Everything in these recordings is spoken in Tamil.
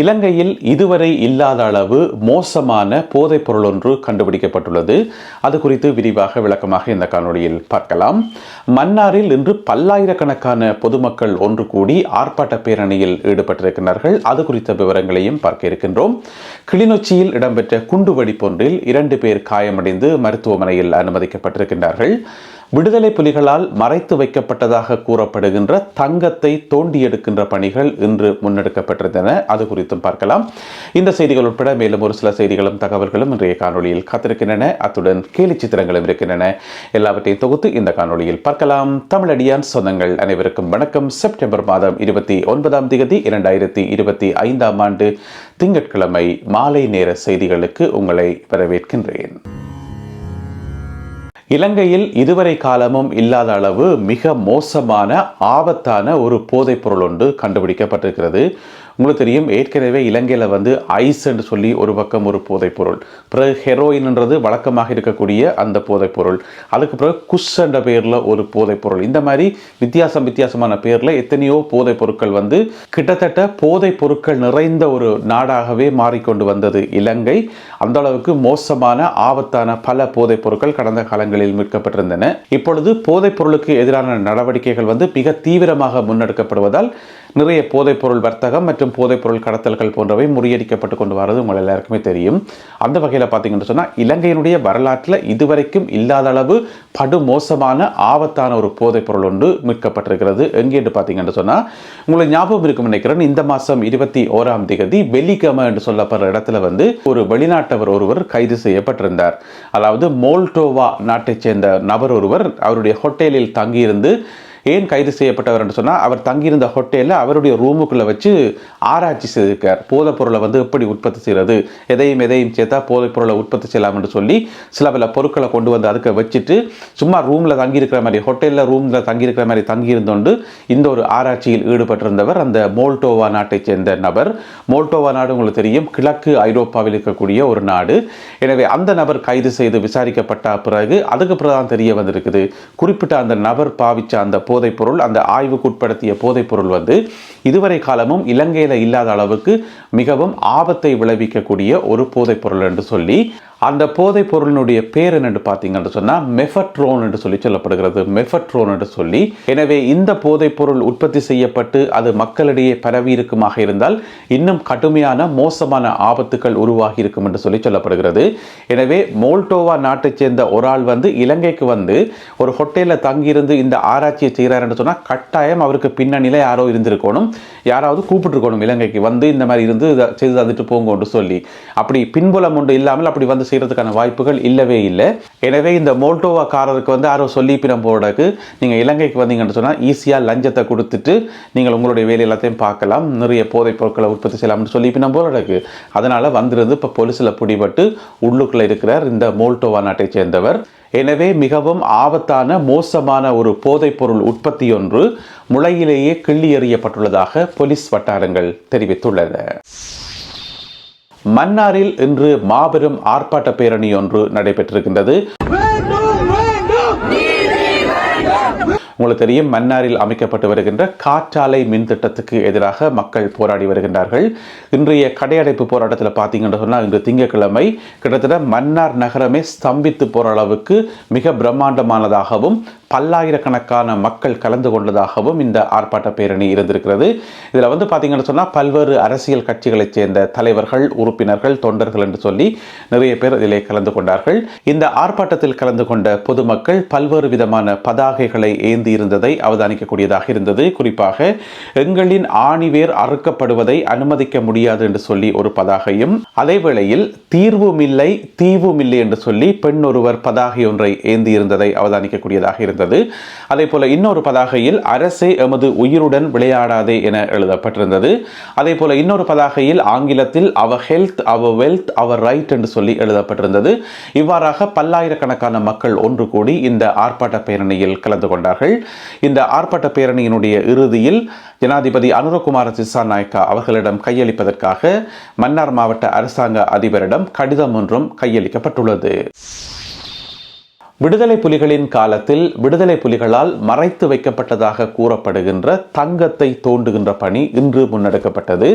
இலங்கையில் இதுவரை இல்லாத அளவு மோசமான போதைப் பொருள் ஒன்று கண்டுபிடிக்கப்பட்டுள்ளது. அது குறித்து விரிவாக விளக்கமாக இந்த காணொலியில் பார்க்கலாம். மன்னாரில் இன்று பல்லாயிரக்கணக்கான பொதுமக்கள் ஒன்று கூடி ஆர்ப்பாட்ட பேரணியில் ஈடுபட்டிருக்கிறார்கள். அது குறித்த விவரங்களையும் பார்க்க இருக்கின்றோம். கிளிநொச்சியில் இடம்பெற்ற குண்டுவெடிப்பொன்றில் இரண்டு பேர் காயமடைந்து மருத்துவமனையில் அனுமதிக்கப்பட்டிருக்கின்றார்கள். விடுதலை புலிகளால் மறைத்து வைக்கப்பட்டதாக கூறப்படுகின்ற தங்கத்தை தோண்டி எடுக்கின்ற பணிகள் இன்று முன்னெடுக்கப்பட்டிருந்தன. அது குறித்தும் பார்க்கலாம். இந்த செய்திகள் உட்பட மேலும் ஒரு சில செய்திகளும் தகவல்களும் இன்றைய காணொலியில் காத்திருக்கின்றன. அத்துடன் கேலி சித்திரங்களும் இருக்கின்றன. எல்லாவற்றையும் தொகுத்து இந்த காணொலியில் பார்க்கலாம். தமிழடியான் சொந்தங்கள் அனைவருக்கும் வணக்கம். செப்டம்பர் மாதம் இருபத்தி ஒன்பதாம் தேதி இரண்டாயிரத்தி இருபத்தி ஐந்தாம் ஆண்டு திங்கட்கிழமை மாலை நேர செய்திகளுக்கு உங்களை வரவேற்கின்றேன். இலங்கையில் இதுவரை காலமும் இல்லாத அளவு மிக மோசமான ஆபத்தான ஒரு போதைப் பொருள் ஒன்று கண்டுபிடிக்கப்பட்டிருக்கிறது. உங்களுக்கு தெரியும் ஏற்கனவே இலங்கையில் வந்து ஐஸ் என்று சொல்லி ஒரு பக்கம் ஒரு போதைப்பொருள் பிறகு ஹெரோயின்ன்றது வழக்கமாக இருக்கக்கூடிய அந்த போதைப்பொருள் அதுக்கு பிறகு குஷ் என்ற பெயரில் ஒரு போதைப்பொருள் இந்த மாதிரி வித்தியாசம் வித்தியாசமான பேரில் எத்தனையோ போதைப் பொருட்கள் வந்து கிட்டத்தட்ட போதைப் பொருட்கள் நிறைந்த ஒரு நாடாகவே மாறிக்கொண்டு வந்தது இலங்கை. அந்த அளவுக்கு மோசமான ஆபத்தான பல போதைப் பொருட்கள் கடந்த காலங்களில் மீட்கப்பட்டிருந்தன. இப்பொழுது போதைப் பொருளுக்கு எதிரான நடவடிக்கைகள் வந்து மிக தீவிரமாக முன்னெடுக்கப்படுவதால் நிறைய போதைப்பொருள் வர்த்தகம் மற்றும் போதைப்பொருள் கடத்தல்கள் போன்றவை முறியடிக்கப்பட்டு கொண்டு வரது உங்கள் எல்லாருக்குமே தெரியும். அந்த வகையில் பார்த்தீங்கன்னு சொன்னால் இலங்கையினுடைய வரலாற்றில் இதுவரைக்கும் இல்லாத அளவு படுமோசமான ஆபத்தான ஒரு போதைப்பொருள் ஒன்று மீட்கப்பட்டிருக்கிறது. எங்கேன்னு பார்த்தீங்கன்னு சொன்னால் உங்களுக்கு ஞாபகம் இருக்கும் நினைக்கிறேன். இந்த மாதம் இருபத்தி ஓராம் தேதி வெள்ளிக்கிழமை என்று சொல்லப்படுற இடத்துல வந்து ஒரு வெளிநாட்டவர் ஒருவர் கைது செய்யப்பட்டிருந்தார். அதாவது மோல்டோவா நாட்டைச் சேர்ந்த நபர் ஒருவர் அவருடைய ஹோட்டலில் தங்கியிருந்து ஏன் கைது செய்யப்பட்டவர் என்று சொன்னால் அவர் தங்கியிருந்த ஹோட்டலில் அவருடைய ரூமுக்குள்ளே வச்சு ஆராய்ச்சி செய்திருக்கார். போதைப்பொருளை வந்து எப்படி உற்பத்தி செய்கிறது எதையும் எதையும் சேர்த்தா போதைப்பொருளை உற்பத்தி செய்யலாம் என்று சொல்லி சில பல பொருட்களை கொண்டு வந்து அதுக்கு வச்சுட்டு சும்மா ரூமில் தங்கியிருக்கிற மாதிரி ஹோட்டலில் ரூமில் தங்கியிருக்கிற மாதிரி தங்கியிருந்தோண்டு இந்த ஒரு ஆராய்ச்சியில் ஈடுபட்டிருந்தவர் அந்த மோல்டோவா நாட்டைச் சேர்ந்த நபர். மோல்டோவா நாடு உங்களுக்கு தெரியும். கிழக்கு ஐரோப்பாவில் இருக்கக்கூடிய ஒரு நாடு. எனவே அந்த நபர் கைது செய்து விசாரிக்கப்பட்ட பிறகு அதுக்கு பிறகு தான் தெரிய வந்திருக்குது. குறிப்பிட்ட அந்த நபர் பாவிச்ச அந்த போ பொருள் அந்த ஆய்வுக்குட்படுத்திய போதைப்பொருள் பொருள் வந்து இதுவரை காலமும் இலங்கையில் இல்லாத அளவுக்கு மிகவும் ஆபத்தை விளைவிக்கக்கூடிய ஒரு போதைப்பொருள் என்று சொல்லி அந்த போதைப் பொருளினுடைய பேர் என்னென்று பார்த்தீங்கன்னு சொன்னால் மெஃபட்ரோன் என்று சொல்லி சொல்லப்படுகிறது. மெஃபட்ரோன் என்று சொல்லி எனவே இந்த போதைப் பொருள் உற்பத்தி செய்யப்பட்டு அது மக்களிடையே பரவி இருக்குமாக இருந்தால் இன்னும் கடுமையான மோசமான ஆபத்துக்கள் உருவாகி இருக்கும் என்று சொல்லி சொல்லப்படுகிறது. எனவே மோல்டோவா நாட்டைச் சேர்ந்த ஒரு ஆள் வந்து இலங்கைக்கு வந்து ஒரு ஹோட்டலில் தங்கியிருந்து இந்த ஆராய்ச்சியை செய்கிறார் என்று சொன்னால் கட்டாயம் அவருக்கு பின்னணியில் யாரோ இருந்திருக்கணும். யாராவது கூப்பிட்டுருக்கணும் இலங்கைக்கு. வந்து இந்த மாதிரி இருந்து இதை செய்து தந்துட்டு போங்கன்னு சொல்லி. அப்படி பின்புலம் ஒன்று இல்லாமல் அப்படி வந்து செய்கிறதுக்கான வாய்ப்புகள் இல்லவே இல்லை. எனவே இந்த மோல்டோவாக்காரருக்கு வந்து யாரோ சொல்லி பிறம் போடக்கு நீங்கள் இலங்கைக்கு வந்தீங்கன்னு சொன்னால் ஈஸியாக லஞ்சத்தை கொடுத்துட்டு நீங்கள் உங்களுடைய வேலை எல்லாத்தையும் பார்க்கலாம். நிறைய போதைப் பொருட்களை உற்பத்தி செய்யலாம்னு சொல்லி பின்னம் போடக்கு அதனால் வந்திருந்து இப்போ பொலிசில் பிடிபட்டு உள்ளுக்குள்ளே இருக்கிறார் இந்த மோல்டோவா நாட்டைச் சேர்ந்தவர். எனவே மிகவும் ஆபத்தான மோசமான ஒரு போதைப்பொருள் உற்பத்தி ஒன்று முளையிலேயே கிள்ளி எறியப்பட்டுள்ளதாக போலீஸ் வட்டாரங்கள் தெரிவித்துள்ளன. மன்னாரில் இன்று மாபெரும் ஆர்ப்பாட்ட பேரணி ஒன்று நடைபெற்றிருக்கின்றது. உங்களுக்கு தெரியும் மன்னாரில் அமைக்கப்பட்டு வருகின்ற காற்றாலை மின் திட்டத்துக்கு எதிராக மக்கள் போராடி வருகின்றார்கள். இன்றைய கடையடைப்பு போராட்டத்தில் பார்த்தீங்கன்னு சொன்னால் இன்று திங்கட்கிழமை கிட்டத்தட்ட மன்னார் நகரமே ஸ்தம்பித்து போகிற அளவுக்கு மிக பிரம்மாண்டமானதாகவும் பல்லாயிரக்கணக்கான மக்கள் கலந்து கொண்டதாகவும் இந்த ஆர்ப்பாட்ட பேரணி இருந்திருக்கிறது. இதில் வந்து பார்த்தீங்கன்னு சொன்னால் பல்வேறு அரசியல் கட்சிகளைச் சேர்ந்த தலைவர்கள் உறுப்பினர்கள் தொண்டர்கள் என்று சொல்லி நிறைய பேர் இதிலே கலந்து கொண்டார்கள். இந்த ஆர்ப்பாட்டத்தில் கலந்து கொண்ட பொதுமக்கள் பல்வேறு விதமான பதாகைகளை ஏந்தி இருந்ததை அவதானிக்கக்கூடியதாக இருந்தது. குறிப்பாக எங்களின் ஆணிவேர் அறுக்கப்படுவதை அனுமதிக்க முடியாது என்று சொல்லி ஒரு பதாகையும் அதே வேளையில் தீர்வும் இல்லை தீவும் இல்லை என்று சொல்லி பெண் ஒருவர் பதாகை ஒன்றை ஏந்தி இருந்ததை அவதானிக்கக்கூடியதாக இருந்தது. எழுதப்பட்டிருந்தது அதே போல இன்னொரு பதாகையில் அரசே எமது உயிருடன் விளையாடாதே என எழுதப்பட்டிருந்தது. அதே போல இன்னொரு பதாகையில் ஆங்கிலத்தில் அவ ஹெல்த் அவ வெல்த் அவர் ரைட் என்று சொல்லி எழுதப்பட்டிருந்தது. இவ்வாறாக பல்லாயிரக்கணக்கான மக்கள் ஒன்று கூடி இந்த ஆர்ப்பாட்ட பேரணியில் கலந்து கொண்டார்கள். இந்த ஆர்ப்பாட்ட பேரணியினுடைய இறுதியில் ஜனாதிபதி அனுரகுமார திசாநாயக்கா அவர்களிடம் கையளிப்பதற்காக மன்னார் மாவட்ட அரசாங்க அதிபரிடம் கடிதம் ஒன்றும் கையளிக்கப்பட்டுள்ளது. விடுதலை புலிகளின் காலத்தில் விடுதலை புலிகளால் மறைத்து வைக்கப்பட்டதாக கூறப்படுகின்ற தங்கத்தை தோண்டுகின்ற பணி இன்று முன்னெடுக்கப்பட்டது.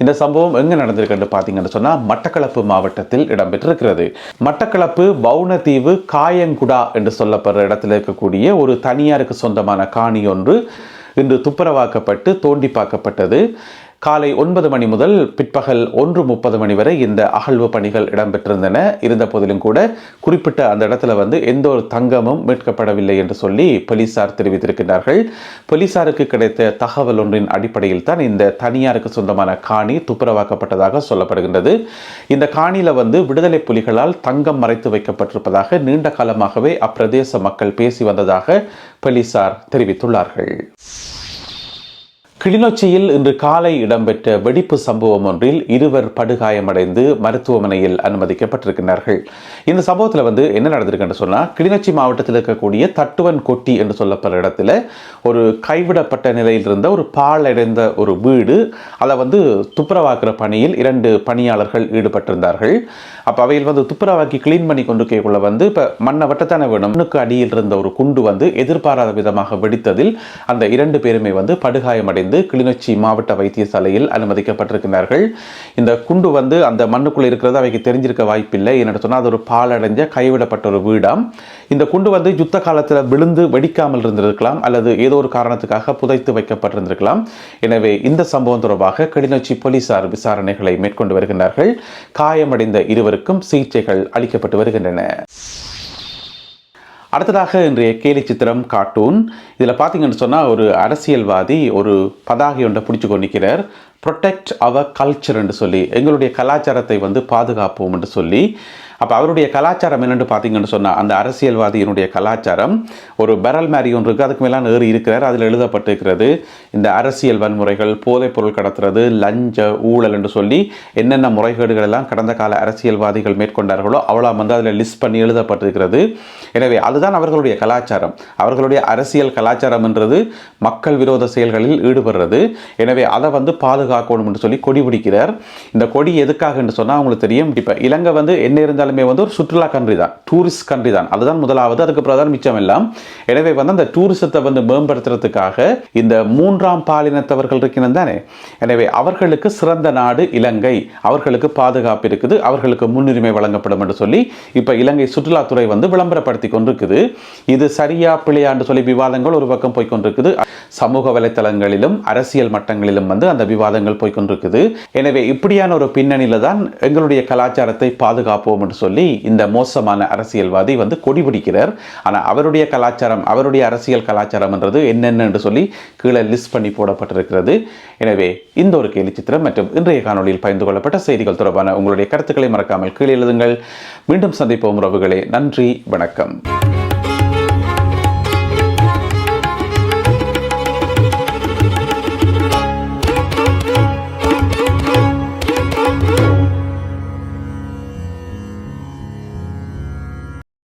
இந்த சம்பவம் எங்கே நடந்திருக்கு பார்த்தீங்கன்னு சொன்னா மட்டக்களப்பு மாவட்டத்தில் இடம்பெற்றிருக்கிறது. மட்டக்களப்பு பவுனதீவு காயங்குடா என்று சொல்லப்படுற இடத்தில் இருக்கக்கூடிய ஒரு தனியாருக்கு சொந்தமான காணி ஒன்று இன்று துப்புரவாக்கப்பட்டு தோண்டி பார்க்கப்பட்டது. காலை ஒன்பது மணி முதல் பிற்பகல் ஒன்று முப்பது மணி வரை இந்த அகழ்வு பணிகள் இடம்பெற்றிருந்தன. இருந்த போதிலும் கூட குறிப்பிட்ட அந்த இடத்துல வந்து எந்த ஒரு தங்கமும் மீட்கப்படவில்லை என்று சொல்லி போலீசார் தெரிவித்திருக்கிறார்கள் போலீசாருக்கு கிடைத்த தகவல் ஒன்றின் அடிப்படையில் தான் இந்த தனியாருக்கு சொந்தமான காணி துப்புரவாக்கப்பட்டதாக சொல்லப்படுகின்றது. இந்த காணியில் வந்து விடுதலை புலிகளால் தங்கம் மறைத்து வைக்கப்பட்டிருப்பதாக நீண்ட காலமாகவே அப்பிரதேச மக்கள் பேசி வந்ததாக போலீசார் தெரிவித்துள்ளார்கள். கிளிநொச்சியில் இன்று காலை இடம்பெற்ற வெடிப்பு சம்பவம் ஒன்றில் இருவர் படுகாயமடைந்து மருத்துவமனையில் அனுமதிக்கப்பட்டிருக்கிறார்கள். இந்த சம்பவத்தில் வந்து என்ன நடந்திருக்குன்னு சொன்னால் கிளிநொச்சி மாவட்டத்தில் இருக்கக்கூடிய தட்டுவன் கொட்டி என்று சொல்லப்படுற இடத்துல ஒரு கைவிடப்பட்ட நிலையில் இருந்த ஒரு பாழடைந்த ஒரு வீடு அதை வந்து துப்புரவாக்குற பணியில் இரண்டு பணியாளர்கள் ஈடுபட்டிருந்தார்கள். அப்போ அவையில் வந்து துப்புரவாக்கி கிளீன் பண்ணி கொண்டு கேட்குள்ள வந்து இப்போ மண்ணை வட்டத்தான வேணும். மண்ணுக்கு அடியில் இருந்த ஒரு குண்டு வந்து எதிர்பாராத விதமாக வெடித்ததில் அந்த இரண்டு பேருமே வந்து படுகாயமடைந்து கிளிநொச்சி மாவட்ட வைத்தியசாலையில் அனுமதிக்கப்பட்டிருக்கிறார்கள். இந்த குண்டு வந்து அந்த மண்ணுக்குள்ளே இருக்கிறது அவைக்கு தெரிஞ்சிருக்க வாய்ப்பில்லை. என்ன சொன்னால் அது ஒரு பாலடைஞ்ச கைவிடப்பட்ட ஒரு வீடாம். இந்த குண்டு வந்து யுத்த காலத்தில் விழுந்து வெடிக்காமல் இருந்திருக்கலாம் அல்லது ஏதோ ஒரு காரணத்துக்காக புதைத்து வைக்கப்பட்டிருந்திருக்கலாம். எனவே இந்த சம்பவம் தொடர்பாக கிளிநொச்சி போலீசார் விசாரணைகளை மேற்கொண்டு வருகின்றார்கள். காயமடைந்த இருவருக்கும் சிகிச்சைகள் அளிக்கப்பட்டு வருகின்றன. அடுத்ததாக இன்றைய கேலி சித்திரம் கார்ட்டூன் இதில் பார்த்தீங்கன்னு சொன்னால் ஒரு அரசியல்வாதி ஒரு பதாகை ஒன்றை பிடிச்சி கொண்டிருக்கிறார். ப்ரொடெக்ட் அவர் கல்ச்சர் என்று சொல்லி எங்களுடைய கலாச்சாரத்தை வந்து பாதுகாப்போம் என்று சொல்லி அப்போ அவருடைய கலாச்சாரம் என்னென்னு பார்த்தீங்கன்னு சொன்னால் அந்த அரசியல்வாதியினுடைய கலாச்சாரம் ஒரு பெரல் மாதிரி ஒன்று இருக்குது அதுக்கு மேலான ஏறி இருக்கிறார் அதில் எழுதப்பட்டிருக்கிறது இந்த அரசியல் வன்முறைகள் போதைப் பொருள் கடத்துறது லஞ்ச ஊழல் என்று சொல்லி என்னென்ன முறைகேடுகள் எல்லாம் கடந்த கால அரசியல்வாதிகள் மேற்கொண்டார்களோ அவ்வளோ வந்து அதில் லிஸ்ட் பண்ணி எழுதப்பட்டிருக்கிறது. எனவே அதுதான் அவர்களுடைய கலாச்சாரம். அவர்களுடைய அரசியல் கலாச்சாரம் என்றது மக்கள் விரோத செயல்களில் ஈடுபடுறது. எனவே அதை வந்து பாதுகாக்கணும் என்று சொல்லி கொடி பிடிக்கிறார். இந்த கொடி எதுக்காக என்று சொன்னால் அவங்களுக்கு தெரியும். இப்போ இலங்கை வந்து என்ன இருந்தாலுமே வந்து ஒரு சுற்றுலா கண்ட்ரி தான் டூரிஸ்ட் கண்ட்ரி தான். அதுதான் முதலாவது அதுக்கு பிரதான மிச்சம் எல்லாம். எனவே வந்து அந்த டூரிசத்தை வந்து மேம்படுத்துறதுக்காக இந்த மூன்றாம் பாலினத்தவர்கள் இருக்கிறது தானே? எனவே அவர்களுக்கு சிறந்த நாடு இலங்கை. அவர்களுக்கு பாதுகாப்பு இருக்குது அவர்களுக்கு முன்னுரிமை வழங்கப்படும் என்று சொல்லி இப்போ இலங்கை சுற்றுலாத்துறை வந்து விளம்பரப்படுத்தி கொண்டிருக்குது. இது சரியா பிழையான்னு சொல்லி விவாதங்கள் ஒரு பக்கம் போய்கொண்டிருக்குது சமூக வலைத்தளங்களிலும் அரசியல் மட்டங்களிலும் வந்து அந்த விவாதம் விவாதங்கள் போய்கொண்டிருக்குது எனவே இப்படியான ஒரு பின்னணியில தான் எங்களுடைய கலாச்சாரத்தை பாதுகாப்போம் என்று சொல்லி இந்த மோசமான அரசியல்வாதி வந்து கொடி பிடிக்கிறார். ஆனால் அவருடைய கலாச்சாரம் அவருடைய அரசியல் கலாச்சாரம் என்றது என்னென்ன என்று சொல்லி கீழே லிஸ்ட் பண்ணி போடப்பட்டிருக்கிறது. எனவே இந்த ஒரு கேலி சித்திரம் மற்றும் இன்றைய காணொலியில் பகிர்ந்து கொள்ளப்பட்ட செய்திகள் தொடர்பான உங்களுடைய கருத்துக்களை மறக்காமல் கீழே எழுதுங்கள். மீண்டும் சந்திப்போம் உறவுகளே. நன்றி வணக்கம்.